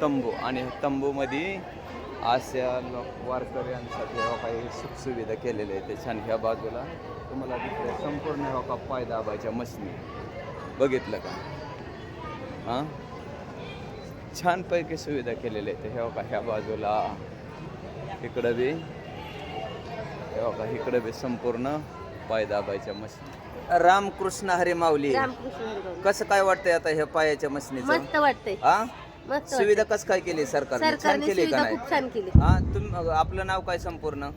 तंबू आणि तंबूमध्ये अशा लोक वारकऱ्यांसाठी ह्या काही सुखसुविधा केलेल्या आहेत. ते छान ह्या बाजूला तुम्हाला दिसतंय संपूर्ण ह्या का पाय दाबायच्या मशनी. बघितलं का? हां? छानपैकी सुविधा केलेल्या आहेत. ह्या का ह्या बाजूला. इकडं बी. हे बघा इकडे बी संपूर्ण पाय दाबायच्या मशीन. रामकृष्ण हरी माऊली. रामकृष्ण हरी माऊली. कसं काय वाटतंय आता हे पायाच्या मशीनीचं? मस्त वाटतंय. हा? मस्त सुविधा कसं काय केली सरकारने? छान सरकारने केली का सुविधा नाही? खूप छान केली. हा तुम आपलं नाव काय संपूर्ण?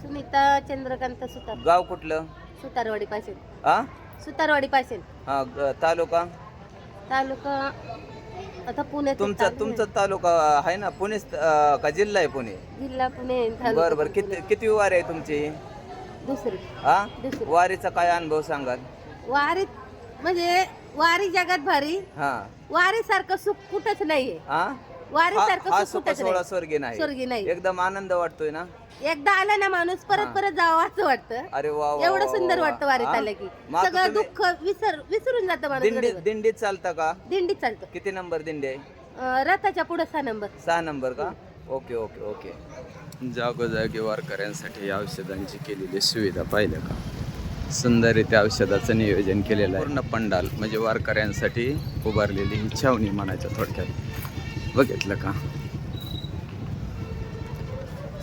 सुनीता चंद्रकांत सुतार. गाव कुठलं? सुतारवाडी पासून. हा सुतारवाडी पासून. हा ग- तालुका? तालुका आता पुणे तुमचा तुमचा तालुका आहे ना? पुणे का जिल्हा आहे पुणे? जिल्हा पुणे तालुका बर बर. किती किती वारी आहे तुमची? दुसरी. हा दुसरी. वारीचा काय अनुभव सांगाल? वारीत म्हणजे वारी जगात भारी हा. वारी सारखं सुख कुठंच नाहीये. हा? वारी हा सारखं हा सुख सुख कुठंच सोहळा नाही. स्वर्गी नाही. स्वर्गी नाही. एकदम आनंद वाटतोय ना? एकदा आला ना माणूस. परत परत जावं असं वाटतं. अरे वा वा, एवढं वा, सुंदर वा, वाटतं वा. वारीत हा? आलं की. मग आता सगळं तुम्ही दुःख विसर विसरून जातं माणूस दिंडी. दिंडीत चालता का? दिंडीत चालतो. किती नंबर दिंडी आहे? अं, रथाच्या पुढे सहा नंबर. सहा नंबर का? Okay okay okay. जागोजागी वारकऱ्यांसाठी या औषधांची केलेली सुविधा पाहिलं का? सुंदररित्या औषधाचं नियोजन केलेलं आहे. पूर्ण पंडाल म्हणजे वारकऱ्यांसाठी उभारलेली ही छावणी म्हणायच्या थोडक्यात. बघितलं का?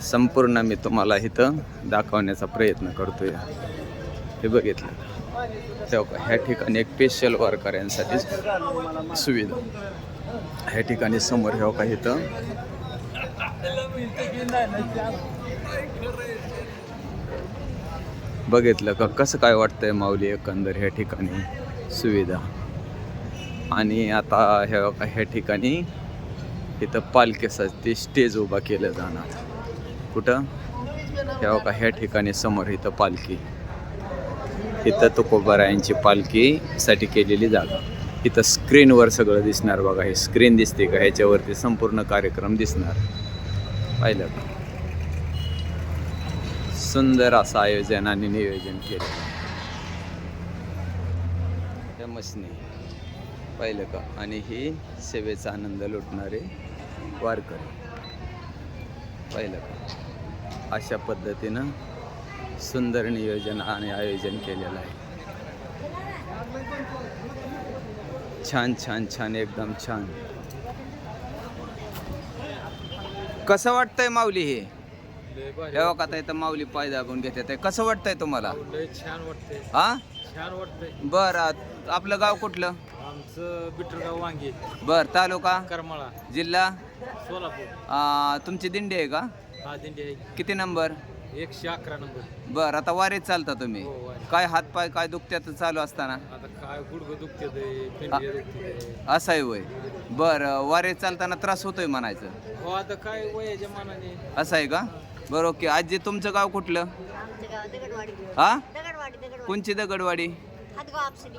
संपूर्ण मी तुम्हाला इथं दाखवण्याचा प्रयत्न करतोय. हे बघितलं तेव्हा ह्या ठिकाणी एक स्पेशल वारकऱ्यांसाठी सुविधा. ह्या ठिकाणी समोर ह्या का इथं? बघितलं का कसं काय वाटतंय माऊली एकंदर ह्या ठिकाणी सुविधा? आणि आता ह्या ह्या ठिकाणी इथं पालखीसाठी स्टेज उभा केलं जाणार. कुठं? ह्या का ह्या ठिकाणी समोर इथं पालखी. इथं तुकोबारायांची पालखीसाठी केलेली जागा. इथं स्क्रीनवर सगळं दिसणार बघा हे स्क्रीन दिसते का? ह्याच्यावरती संपूर्ण कार्यक्रम दिसणार. पाहिलं का? सुंदर असं आयोजन आणि नियोजन केलं. मशनी पाहिलं का? आणि ही सेवेचा आनंद लुटणारे वारकरी. पाहिलं का? अशा पद्धतीनं सुंदर नियोजन आणि आयोजन केलेलं आहे. छान छान छान एकदम छान. कसं वाटतंय माऊली हे? तेव्हा का इथं माऊली पाय दाबून घेते. कसं वाटतंय तुम्हाला? छान वाटतंय. हा? छान वाटतंय. बर आपलं गाव कुठलं? आमचं बिटरगाव वांगी बर तालुका? करमाळा जिल्हा? सोलापूर. आ, तुमची दिंडी आहे का? हा दिंडी आहे. किती नंबर? एकशे अकरा नंबर. बर आता वारीत चालता तुम्ही. हो. काय हात पाय काय दुखत्यात चालू असताना? काय गुडघं असं आहे वय. बर वारीत चालताना त्रास होतोय म्हणायचं. हो आता काय वयाच्या मानाने. असं आहे का? बरं ओके. आजी तुमचं गाव कुठलं? दगडवाडी. हा? दगडवाडी दगडवाडी. कोणची दगडवाडी? हातगाव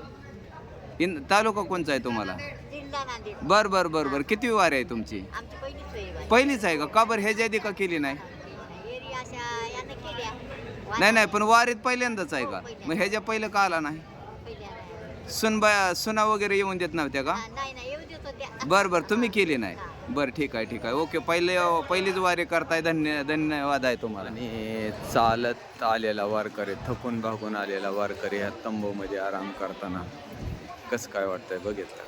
इन तालुका कोणचा आहे तुम्हाला? जिल्हा नांदेड. बर बर बर बर. किती वारी आहे तुमची? आमची पहिलीच वेळ पहिलीच आहे का? का बरं? ह्याच्या आधी का केली नाही? एरिया अशा यानं केल्या. नाही नाही पण वारीत पहिल्यांदाच आहे का? मग ह्याच्या पहिलं का आला नाही? सुनबा सुना वगैरे येऊन देत नव्हत्या का? नाही नाही येऊ देतो त्या बर बर तुम्ही केली नाही. बर ठीक आहे ठीक आहे. ओके पहिले पहिलीच वारी करताय धन्य धन्यवाद आहे तुम्हाला. आणि चालत आलेला वारकरी थकून भागून आलेला वारकरी ह्या तंबूमध्ये आराम करताना कसं काय वाटतंय बघितलं?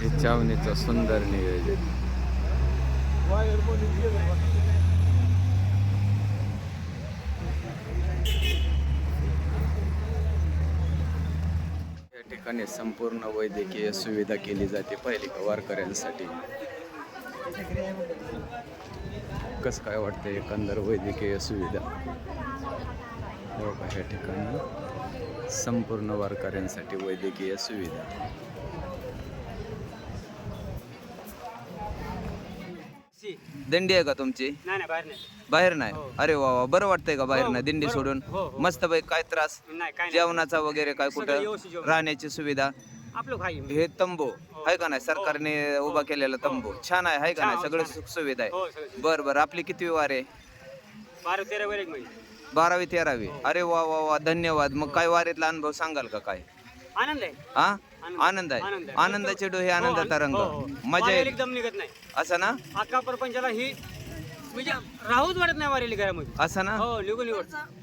हे चावणीचं सुंदर नियोजन. ठिकाणी संपूर्ण वैद्यकीय सुविधा केली जाते पहिली वारकऱ्यांसाठी. कसं काय वाटतं एकंदर वैद्यकीय सुविधा? हो का या ठिकाणी संपूर्ण वारकऱ्यांसाठी वैद्यकीय सुविधा. दिंडी आहे का तुमची? नाही नाही बाहेर नाही. बाहेर नाही. अरे वा वा बरं वाटतंय का बाहेर नाही? दिंडी सोडून. हो, हो. मस्त बाई काय त्रास? नाही काय जेवणाचा वगैरे काय कुठं? व्यवस्थित जेवण. राहण्याची सुविधा? आपलं हे तंबू. आहे का नाही? सरकारने उभा केलेला तंबू. छान आहे आहे का नाही? सगळं सुख सुविधा हो आहे बर बर. आपली किती वार आहे? बारा तेरा वेळ एक महिने बारावी तेरावी. अरे वा वा वा. धन्यवाद. मग काय वारीतला अनुभव सांगाल का काय? आनंद आहे. हा? आनंद. आहे. आनंद आहे. आनंदाचे डोहे आनंदाचा रंग. हो, हो. मजा येईल. एकदम निघत नाही. असं ना? अख्खा परपंचाला ही म्हणजे राहूच वाटत नाही वारेली घरामध्ये. असं ना? हो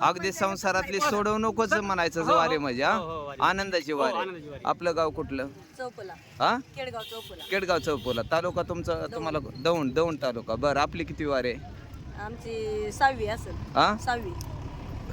अगदी संसारातली सोडवणूकच म्हणायचं जो वारे म्हणजे हो, हो, हा वारी. आनंदाची हो, वारे. वारी. आपलं गाव कुठलं? चौपला हा? केडगाव चौपला केडगाव चौपोला तालुका तुमचा तुम्हाला दौंड दौंड तालुका. बरं आपली किती वारे? आमची सहावी असेल. हा? सहावी.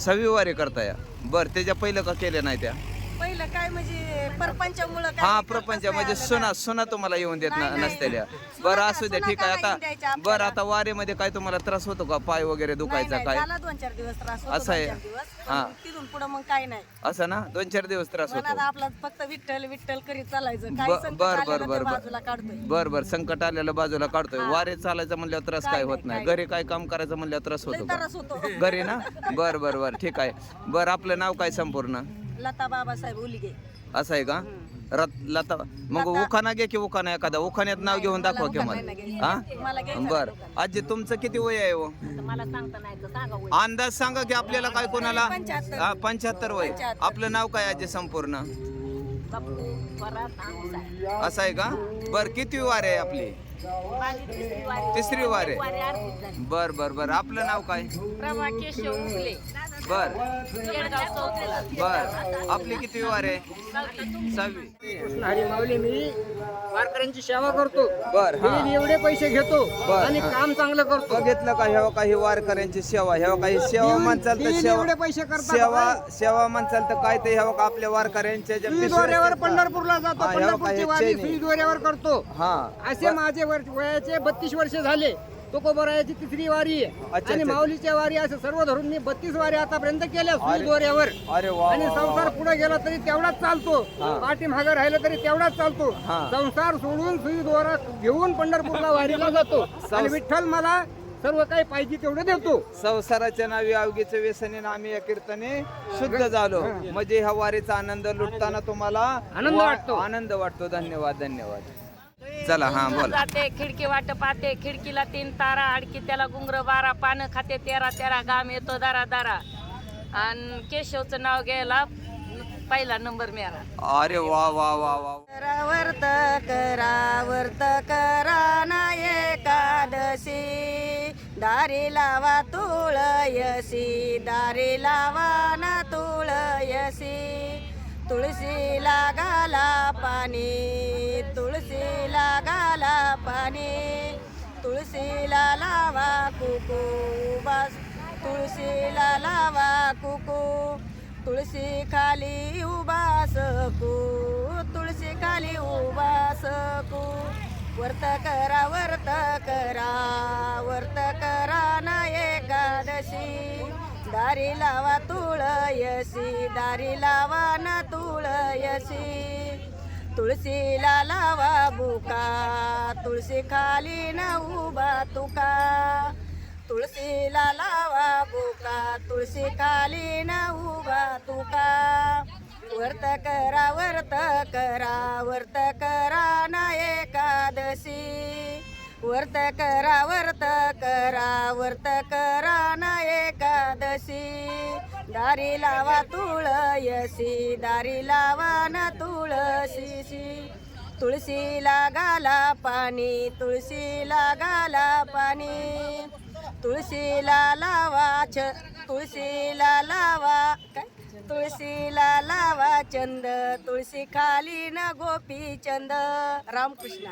सहावी वारे करताय. बरं त्याच्या पहिलं का केल्या नाही त्या? पहिलं काय म्हणजे परपंचामुळं काय हा प्रपंच म्हणजे सुना सुना तुम्हाला येऊन देत न- सुना बरं असू द्या ठीक आहे आता? बरं आता वारेमध्ये काय तुम्हाला त्रास होतो का? पाय वगैरे दुखायचा काय? झाला दोन चार दिवस त्रास होतो असं आहे? दोन चार दिवस. हा. तिथून पुढे मग काय नाही. असं ना? दोन चार दिवस त्रास होतो. आपला फक्त विठ्ठल विठ्ठल करीत चालायचं. काय ब- संकट बर- आलं बर- ना बर- ते बर. बाजूला काढतोय. बर बर संकट आलेलं बाजूला काढतोय. वारे चालायचं म्हणल्यावर त्रास काय होत नाही घरी काय काम करायचं म्हणल्यावर त्रास लय होतो का? त्रास होतो. घरी ना? बर बर बर ठीक आहे. बर आपलं नाव काय संपूर्ण? लता बाबासाहेब उलिगे. असं आहे का? रत लता मग लता- उखाना घे की उखाना एखादा? उखाण्यात नाव घेऊन दाखवा की उखाणा मला. हा? घ्यायचा. बर. आजी तुमचं किती वय आहे हो? मला सांगता नाही तर सांगा वय. अंदाज सांगा की आपल्याला काय कोणाला? पंच्याहत्तर. हा पंच्याहत्तर वय. पंच्याहत्तर. आपलं नाव काय आजी संपूर्ण? परात. असं आहे का? बर किती वार आहे आपली? माझी तिसरी वारी. तिसरी वार. आहे वारी अर्धीच झाली. बर बर बर. आपलं नाव काय? प्रभा केशव उगले बर. बर. आपली किती वार आहे? सहावी. हरी माऊली मी वारकऱ्यांची सेवा करतो. बर हा. मी एवढे पैसे घेतो बर, आणि हा. काम चांगलं करतो. बघितलं का ह्या काही वारकऱ्यांची सेवा ह्या काही सेवा म्हणचाल तर देईल एवढे सेवा पैसे करतात सेवा सेवा म्हणचाल तर काय ते ह्या बघा आपल्या वारकऱ्यांच्या ज्या पिशव्या सुईद्वाऱ्यावर असतात का? पंढरपूरला जातो हा, ह्या पंढरपूरची हे वारी चैनी. करतो. हा. असे माझे वर- वयाचे बत्तीस वर्ष झाले. तुकोबरायाची तिसरी वारी आहे अच्छा, आणि अच्छा. माऊलीच्या वारी असं सर्व धरून मी बत्तीस वारी आतापर्यंत केल्या सुईद्वाऱ्यावर अरे वा आणि वा, वा, संसार वा. पुढे गेला तरी तेवढाच चालतो. पाठीमागं राहिलं तरी तेवढाच चालतो हा. संसार सोडून सुई द्वारा घेऊन पंढरपूरला वारीला जातो आणि विठ्ठल मला सर्व काही पाहिजे तेवढं देतो संसाराच्या नावी अवघीचे व्यसने आम्ही या कीर्तने शुद्ध झालो म्हणजे ह्या वारीचा आनंद लुटताना तुम्हाला आनंद वा- वाटतो. आनंद वाटतो धन्यवाद धन्यवाद चला हा बोला. जाते खिडकी वाट पाहते खिडकीला तीन तारा अडकी त्याला गुंगर बारा पानं खाते तेरा तेरा घाम येतो दारा दारा. आणि केशवचं नाव घ्यायला पहिला नंबर मिळाला. अरे वा वा वा वा. करावर्त करावर्त करा ना एकादशी. दारी लावा तुळयसी दारी लावा ना तुळयसी. तुळशीला घाला पाणी तुळशीला घाला पाणी. तुळशीला लावा कुकू बस. तुळशीला लावा कुकू. तुळशी खाली उभा सकू. तुळशी खाली उभा सकू. वर्त करा वर्त करा. वर्त करा ना एकादशी. दारी लावा तुळयसी दारी लावा ना तुळयसी तुळशीला लावा बुका तुळशी खाली न उभा तुका. तुळशीला लावा बुका तुळशी खाली न उभा तुका. वर्त करा वर्त करा वर्त करा ना एकादशी. वर्त करा वर्त करा वर्त करा ना एकादशी. दारी लावा तुळयसी दारी लावा ना तुळशीशी तुळशीला घाला पाणी तुळशीला घाला पाणी. तुळशीला लावा छ तुळशीला लावा काय? तुळशीला लावा चंद तुळशी खाली ना गोपी चंद. रामकृष्ण.